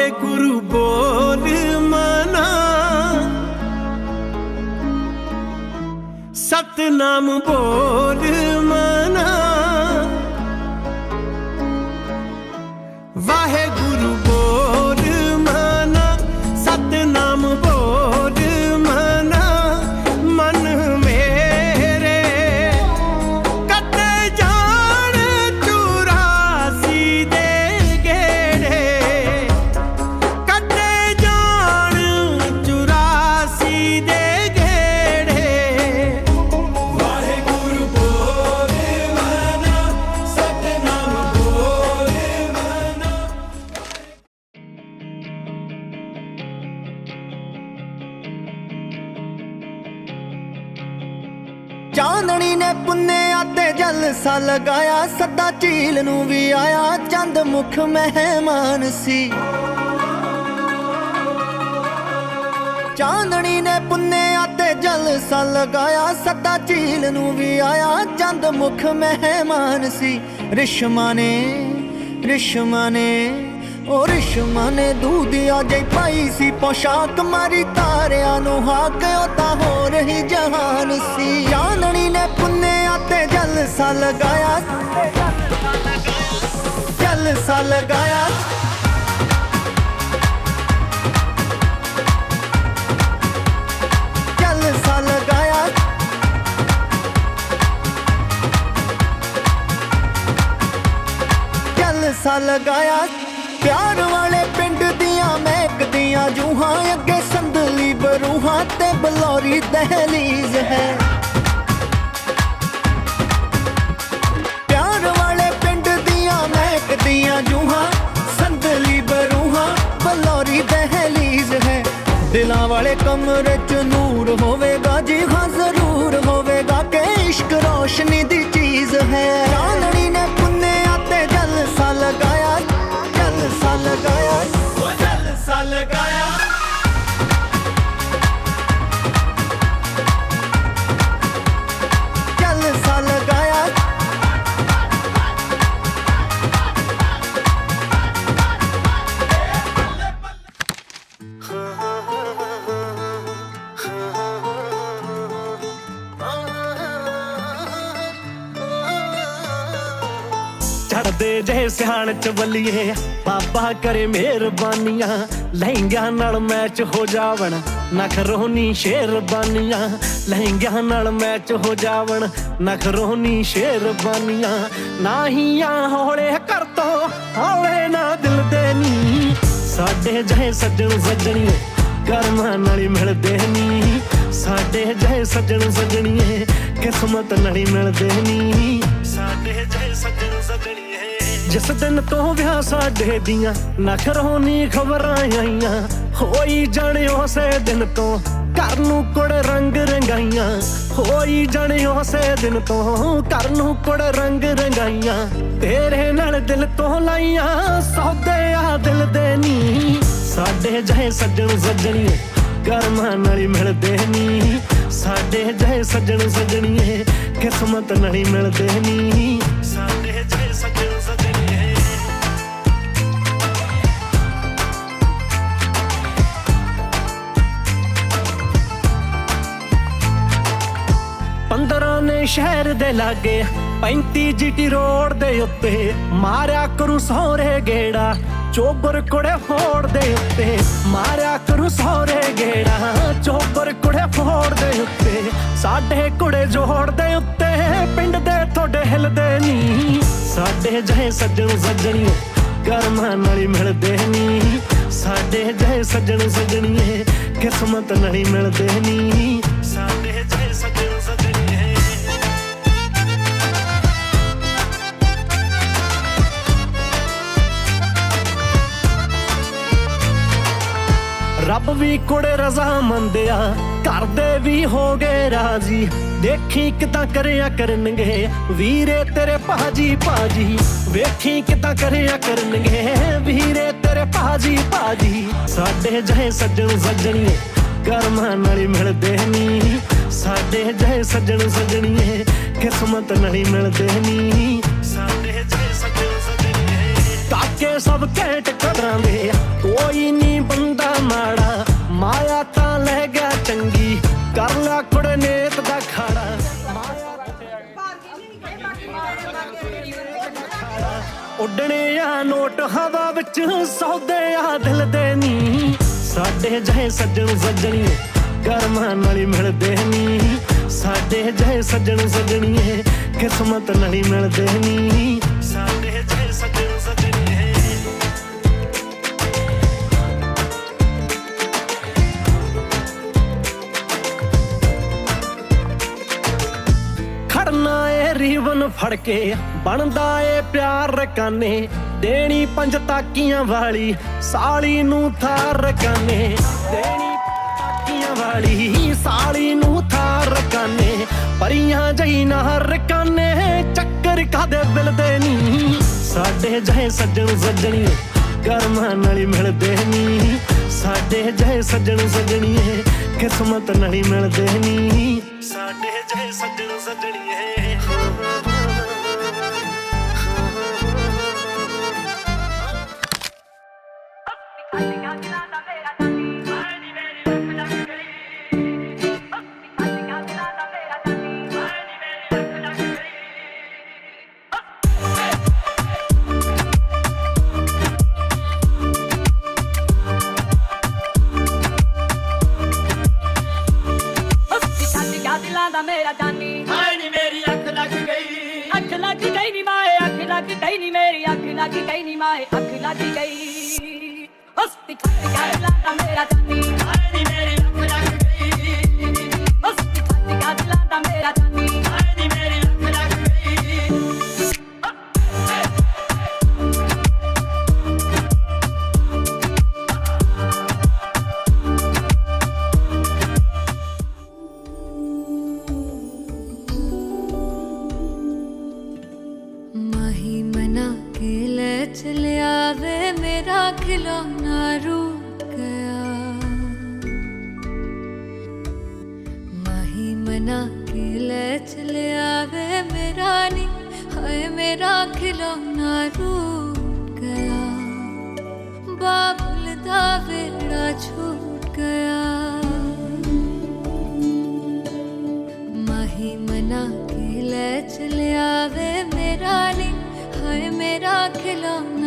ਵਾਹਿਗੁਰੂ ਬੋਲ ਮਨਾ। ਸਤਨਾਮ ਬੋਲ ਮਨਾ ਚਾਂਦਣੀ ਨੇ ਪੁੰਨਿਆ ਤੇ ਜਲਸਾ ਲਗਾਇਆ, ਸੱਦਾ ਝੀਲ ਨੂੰ ਵੀ ਆਇਆ, ਚੰਦ ਮੁਖ ਮਹਿਮਾਨ ਸੀ। ਚਾਂਦਣੀ ਨੇ ਪੁੰਨਿਆ ਤੇ ਜਲਸਾ ਲਗਾਇਆ, ਸੱਦਾ ਝੀਲ ਨੂੰ ਵੀ ਆਇਆ, ਚੰਦ ਮੁਖ ਮਹਿਮਾਨ ਸੀ। ਰਿਸ਼ਮਾ ਨੇ ਰਿਸ਼ਮਾ ਨੇ ਉਹ ਰਿਸ਼ਮਾ ਨੇ ਦੂਧਿਆ ਜੈ ਪਾਈ ਸੀ, ਪੋਸ਼ਾਕ ਮਾਰੀ ਤਾਰਿਆਂ ਨੂੰ ਹਾਕ, ਉਹ ਤਾਂ ਹੋ ਰਹੀ ਜਹਾਨ ਸੀ। ਜਲਸਾ ਲਗਾਇਆ ਜਲਸਾ ਲਗਾਇਆ ਲਗਾਇਆ ਜਲਸਾ ਲਗਾਇਆ ਪਿਆਰ ਵਾਲੇ ਪਿੰਡ ਦੀਆਂ ਮਹਿਕਦੀਆਂ ਜੂਹਾਂ, ਅੱਗੇ ਸੰਦਲੀ ਬਰੂਹਾਂ ਤੇ ਬਲੌਰੀ ਦਹਲੀਜ਼ ਹੈ। ਨੂਰ ਹੋਵੇਗਾ ਜੀ ਹਾਂ ਜ਼ਰੂਰ ਹੋਵੇਗਾ ਕਿ ਇਸ਼ਕ ਰੋਸ਼ਨੀ ਦੀ ਚੀਜ਼ ਹੈ। ਚੜਦੇ ਜੇ ਸਿਆਣ ਚ ਬਲੀਏ ਬਾਬਾ ਕਰੇ ਮਿਹਰਬਾਨੀਆਂ, ਲਹਿੰਗਿਆਂ ਨਾਲ ਮੈਚ ਹੋ ਜਾਵਣ। ਨਖਰੋਨੀ ਸ਼ੇਰਬਾਨੀਆਂ, ਲਹਿੰਗਿਆਂ ਨਾਲ ਮੈਚ ਹੋ ਜਾਵਣ। ਨਖਰੋਨੀ ਸ਼ੇਰਬਾਨੀਆਂ, ਨਾਹੀਆਂ ਹੌਲੇ ਕਰ ਤੋ ਹੌਲੇ ਨਾ ਦਿਲ ਦੇ ਨੀ। ਸਾਡੇ ਜਹੇ ਸੱਜਣ ਸੱਜਣੀਏ ਕਰਮਾਂ ਨਾਲ ਮਿਲਦੇ ਨੀ। ਸਾਡੇ ਜਹੇ ਸੱਜਣ ਸੱਜਣੀਏ ਕਿਸਮਤ ਨਾਲ ਹੀ ਮਿਲਦੇ ਨੀ। ਸਾਡੇ ਜਹੇ ਸੱਜਣ ਸੱਜਣੀਏ ਜਿਸ ਦਿਨ ਤੋਂ ਵਿਆਹ ਸਾਡੇ ਦੀਆਂ ਨਖਰੋਨੀ ਖਬਰਾਂ ਆਈਆਂ। ਹੋਈ ਜਾਣੇ ਉਸੇ ਦਿਨ ਤੋਂ ਘਰ ਨੂੰ ਕੁੜ ਰੰਗ ਰੰਗਾਈਆਂ। ਹੋਈ ਜਾਣੇ ਉਸੇ ਦਿਨ ਤੋਂ ਘਰ ਨੂੰ ਕੁੜ ਰੰਗ ਰੰਗਾਈਆਂ। ਤੇਰੇ ਨਾਲ ਦਿਲ ਤੋਂ ਲਾਈਆਂ ਸੌਦੇ ਆ ਦਿਲ ਦੇ ਨੀ। ਸਾਡੇ ਜਹੇ ਸੱਜਣ ਸੱਜਣੀਏ ਕਰਮਾਂ ਨਾਲ ਮਿਲਦੇ ਨੀ। ਸਾਡੇ ਜਹੇ ਸੱਜਣ ਸੱਜਣੀਏ, ਕਿਸਮਤ ਨਾਲ ਮਿਲਦੇ ਨੀ। ਸਾਡੇ ਜਹੇ ਸੱਜਣ ਸੱਜਣੀਏ। ਪੰਦਰਾਂ ਨੇ ਸ਼ਹਿਰ ਦੇ ਲਾਗੇ 35 ਜੀਟੀ ਰੋਡ ਦੇ ਉੱਤੇ, ਮਾਰਿਆ ਕਰੂ ਸੋਹਰੇ ਗੇੜਾ। ਚੋਬਰ ਕੁੜੇ ਫੋੜ ਦੇ ਉੱਤੇ ਮਾਰਿਆ ਕਰੂ ਸਹੁਰੇ ਗੇੜਾ ਚੋਬਰ ਕੁੜੇ ਫੋੜ ਦੇ ਉੱਤੇ ਸਾਡੇ ਕੁੜੇ ਜੋੜ ਦੇ ਉੱਤੇ ਪਿੰਡ ਦੇ ਤੁਹਾਡੇ ਹਿਲਦੇ ਨਹੀਂ ਸਾਡੇ ਜਹੇ ਸੱਜਣ ਸੱਜਣੀਏ ਕਰਮਾਂ ਨਾਲ ਮਿਲਦੇ ਨਹੀਂ ਸਾਡੇ ਜਹੇ ਸੱਜਣ ਸੱਜਣੀਏ ਕਿਸਮਤ ਨਾਲ ਮਿਲਦੇ ਨਹੀਂ ਸਾਡੇ ਜਹੇ ਵੀ ਕੁੜੇ ਰਜ਼ਾ ਮੰਦਿਆ ਕਰਦੇ ਵੀ ਹੋ ਗਏ ਰਾਜੀ। ਦੇਖੀ ਕਿਦਾਂ ਕਰਿਆ ਕਰਨਗੇ, ਵੀਰੇ ਤੇਰੇ ਭਾਜੀ ਭਾਜੀ। ਵੇਖੀ ਕਿਦਾਂ ਕਰਿਆ ਕਰਨਗੇ, ਵੀਰੇ ਤੇਰੇ ਭਾਜੀ ਭਾਜੀ। ਸਾਡੇ ਜਹੇ ਸੱਜਣ ਸੱਜਣੀਏ, ਕਰਮਾਂ ਨਾਲ ਮਿਲਦੇ ਨਹੀਂ। ਸਾਡੇ ਜਹੇ ਸੱਜਣ ਸੱਜਣੀਏ, ਕਿਸਮਤ ਨਾਲ ਮਿਲਦੇ ਨਹੀਂ। ਸਾਡੇ ਜਹੇ ਸੱਜਣ ਕੇ ਸਭ ਘੈਂਟ ਕਰਾਂ ਦੇ ਕੋਈ ਨਹੀਂ ਬੰਦਾ ਮਾੜਾ ਮਾਇਆ ਤਾਂ ਲੈ ਗਿਆ ਚੰਗੀ। ਕਰ ਲਿਆ ਕੁੜੇ ਨੇਤ ਦਾ ਖਾੜਾ ਉੱਡਣੇ ਆ ਨੋਟ ਹਵਾ ਵਿੱਚ ਸੌਦੇ ਆ ਦਿਲ ਦੇ ਨੀ। ਸਾਡੇ ਜਹੇ ਸੱਜਣ ਸੱਜਣੀ ਕਰਮਾਂ ਨਾਲ ਮਿਲਦੇ ਨੀ। ਸਾਡੇ ਜਹੇ ਸੱਜਣ ਸੱਜਣੀਏ ਕਿਸਮਤ ਨਾਲ ਮਿਲਦੇ ਨੀ। ਸਾਡੇ ਖੜਨਾ ਏ ਰੀਵਨ ਫੜ ਕੇ ਬਣਦਾ ਏ ਪਿਆਰ ਰਕਾਨੇ ਦੇਣੀ ਪੰਜ ਤਾਕੀਆਂ ਵਾਲੀ, ਸਾਲੀ ਨੂੰ ਥਾਰ ਰਕਾਨੇ ਦੇਣੀ ਤਾਕੀਆਂ ਵਾਲੀ, ਸਾਲੀ ਨੂੰ ਥਾਰ ਰਕਾਨੇ ਪਰੀਆਂ ਜਈ ਨਾ ਰਕਾਨੇ ਚੱਕਰ ਕਾਦੇ ਬਿਲਦੇ ਨੀ? ਸਾਡੇ ਜਹੇ ਸੱਜਣ ਸੱਜਣੀ ਕਰਮਾਂ ਨਾਲ ਮਿਲਦੇ ਨੀ। ਸਾਡੇ ਜਹੇ ਸੱਜਣ ਸੱਜਣੀਏ, ਕਿਸਮਤ ਨਾਲ ਹੀ ਮਿਲਦੇ ਨੀ। ਸਾਡੇ ਸੱਜਣ ਸੱਜਣੀਏ। ਮੇਰੀ ਗਈ ਨੀ ਮਾਏ ਅੱਖ ਲੱਗ ਗਈ। ਹੱਸੀ ਛੱਡ ਗਿਆ ਦਿਲਾਂ ਮੇਰਾ ਜਾਨੀ ਹਾਏ ਨੀ ਮੇਰੀ चलिया वे मेरा खिलौना रूठ गया माही मना के ले चलिया वे मेरा नी हाय मेरा खिलौना रूठ गया बाबुल दा वेड़ा छूट गया রাখলাম